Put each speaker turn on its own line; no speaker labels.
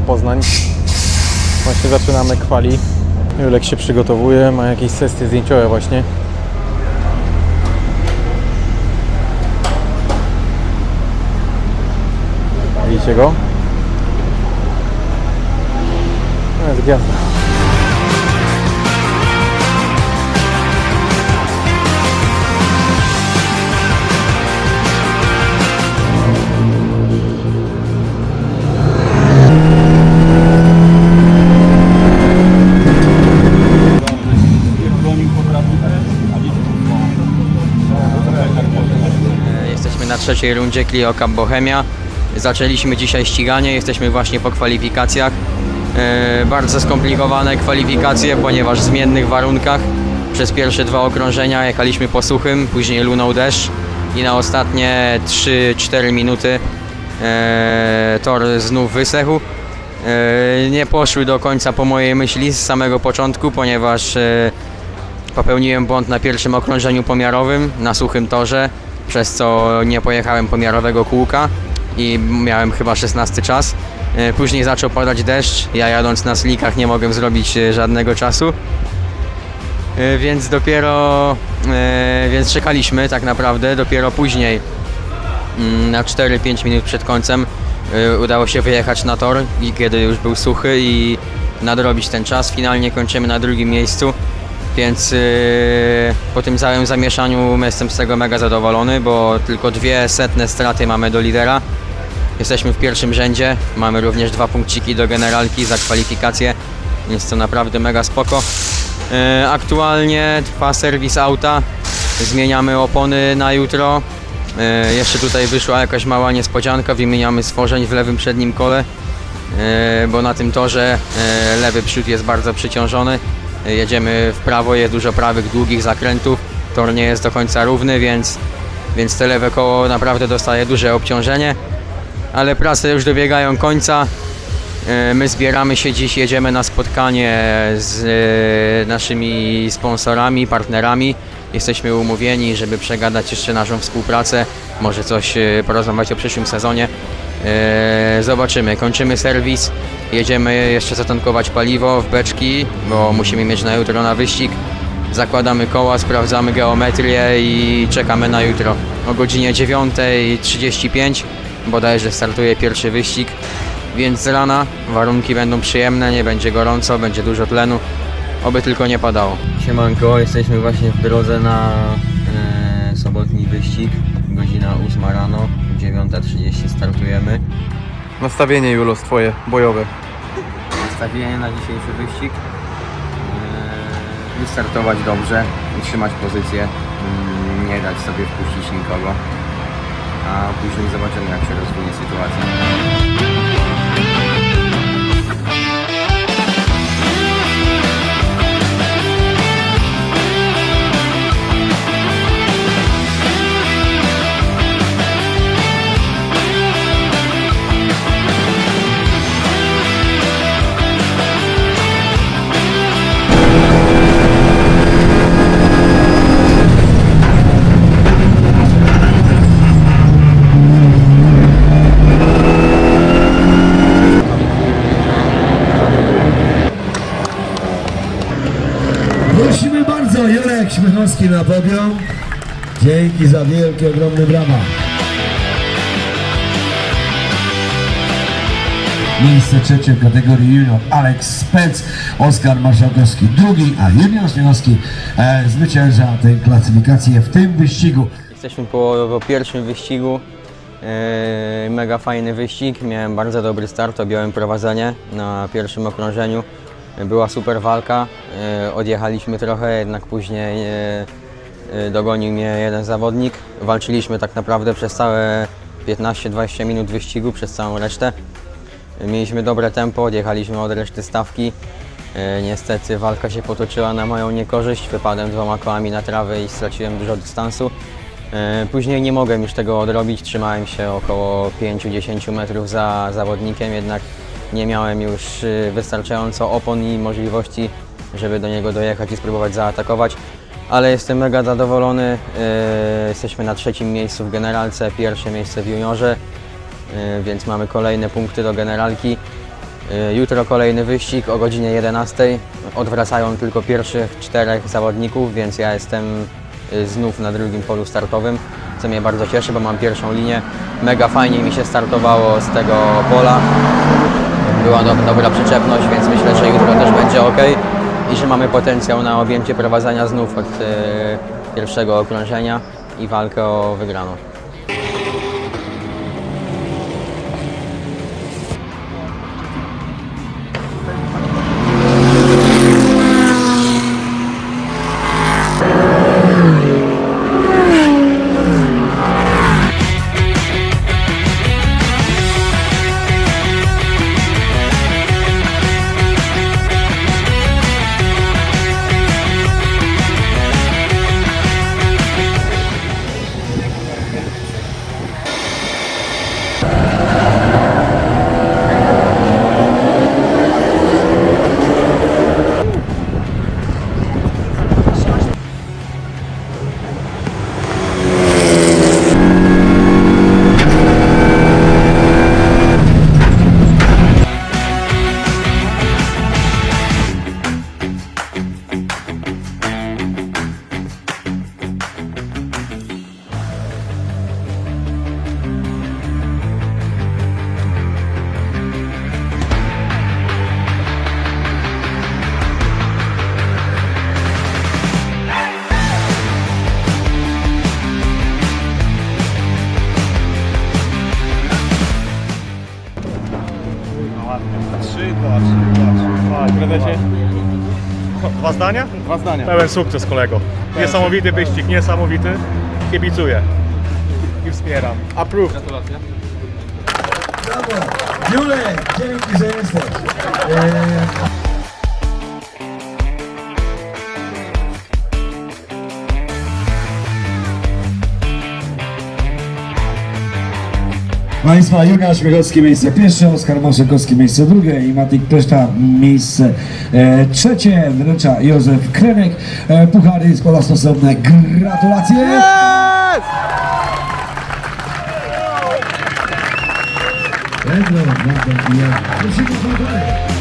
Poznań. Właśnie zaczynamy kwali. Julek się przygotowuje, ma jakieś sesje zdjęciowe właśnie. Widzicie go? To jest gwiazda.
Trzeciej rundzie Clio Bohemia. Zaczęliśmy dzisiaj ściganie, jesteśmy właśnie po kwalifikacjach. E, Bardzo skomplikowane kwalifikacje, ponieważ w zmiennych warunkach. Przez pierwsze dwa okrążenia jechaliśmy po suchym, później lunął deszcz i na ostatnie 3-4 minuty e, tor znów wysechł. E, Nie poszły do końca po mojej myśli z samego początku, ponieważ Popełniłem błąd na pierwszym okrążeniu pomiarowym na suchym torze, przez co nie pojechałem pomiarowego kółka i miałem chyba 16 czas. E, Później zaczął padać deszcz, ja jadąc na slikach nie mogłem zrobić e, żadnego czasu. E, Więc dopiero, więc czekaliśmy tak naprawdę, dopiero później mm, na 4-5 minut przed końcem udało się wyjechać na tor, kiedy już był suchy i nadrobić ten czas. Finalnie kończymy na drugim miejscu, więc y, po tym całym zamieszaniu jestem z tego mega zadowolony, bo tylko dwie setne straty mamy do lidera. Jesteśmy w pierwszym rzędzie, mamy również dwa punkciki do generalki za kwalifikację, więc to naprawdę mega spoko. Y, Aktualnie trwa serwis auta, zmieniamy opony na jutro. E, Jeszcze tutaj wyszła jakaś mała niespodzianka, wymieniamy stworzeń w lewym przednim kole, e, bo na tym torze e, lewy przód jest bardzo przyciążony. Jedziemy w prawo, jest dużo prawych, długich zakrętów, tor nie jest do końca równy, więc, więc te lewe koło naprawdę dostaje duże obciążenie, ale prace już dobiegają końca. E, My zbieramy się dziś, jedziemy na spotkanie z e, naszymi sponsorami, partnerami. Jesteśmy umówieni, żeby przegadać jeszcze naszą współpracę, może coś e, porozmawiać o przyszłym sezonie. Zobaczymy, kończymy serwis, jedziemy jeszcze zatankować paliwo w beczki, bo musimy mieć na jutro na wyścig. Zakładamy koła, sprawdzamy geometrię i czekamy na jutro. O godzinie 9.35 bodajże startuje pierwszy wyścig. Więc z rana warunki będą przyjemne, nie będzie gorąco, będzie dużo tlenu, oby tylko nie padało. Siemanko, jesteśmy właśnie w drodze na e, sobotni wyścig, godzina 8 rano, 9.30 startujemy.
Nastawienie Julos twoje, bojowe.
Nastawienie na dzisiejszy wyścig. E, wystartować dobrze, utrzymać pozycję, mm, nie dać sobie wpuścić nikogo. A później zobaczymy jak się rozwinie
Śmiechowski na podium. Dzięki za wielkie, ogromne brawa. Miejsce trzecie w kategorii junior Alex Spec, Oskar Marszałkowski drugi, a Junior Śmiechowski e, zwycięża tę klasyfikację w tym wyścigu.
Jesteśmy po, po pierwszym wyścigu. Yy, mega fajny wyścig. Miałem bardzo dobry start, objąłem prowadzenie na pierwszym okrążeniu. Była super walka. Yy, odjechaliśmy trochę, jednak później yy, yy, dogonił mnie jeden zawodnik. Walczyliśmy tak naprawdę przez całe 15-20 minut wyścigu, przez całą resztę. Mieliśmy dobre tempo, odjechaliśmy od reszty stawki. E, Niestety walka się potoczyła na moją niekorzyść. Wypadłem dwoma kołami na trawę i straciłem dużo dystansu. E, Później nie mogłem już tego odrobić. Trzymałem się około 5-10 metrów za zawodnikiem, jednak nie miałem już e, wystarczająco opon i możliwości, żeby do niego dojechać i spróbować zaatakować. Ale jestem mega zadowolony. E, Jesteśmy na trzecim miejscu w generalce, pierwsze miejsce w juniorze. Y, więc mamy kolejne punkty do generalki. Y, Jutro kolejny wyścig o godzinie 11. Odwracają tylko pierwszych czterech zawodników, więc ja jestem y, znów na drugim polu startowym, co mnie bardzo cieszy, bo mam pierwszą linię. Mega fajnie mi się startowało z tego pola. Była do, dobra przyczepność, więc myślę, że jutro też będzie ok i że mamy potencjał na objęcie prowadzenia znów od y, pierwszego okrążenia i walkę o wygraną.
Prezesie?
Dwa zdania?
Dwa zdania.
Pełen sukces kolego. Niesamowity wyścig, niesamowity. Kibicuję i wspieram. Approve.
Gratulacje.
Julek, dzięki, że jesteś. E, Państwa, Jurka Śmiechowski miejsce pierwsze, Oskar Maszekowski miejsce drugie i Matik Kleszta miejsce e, trzecie. Wręcza Józef Krenek. E, puchary składa stosowne gratulacje. O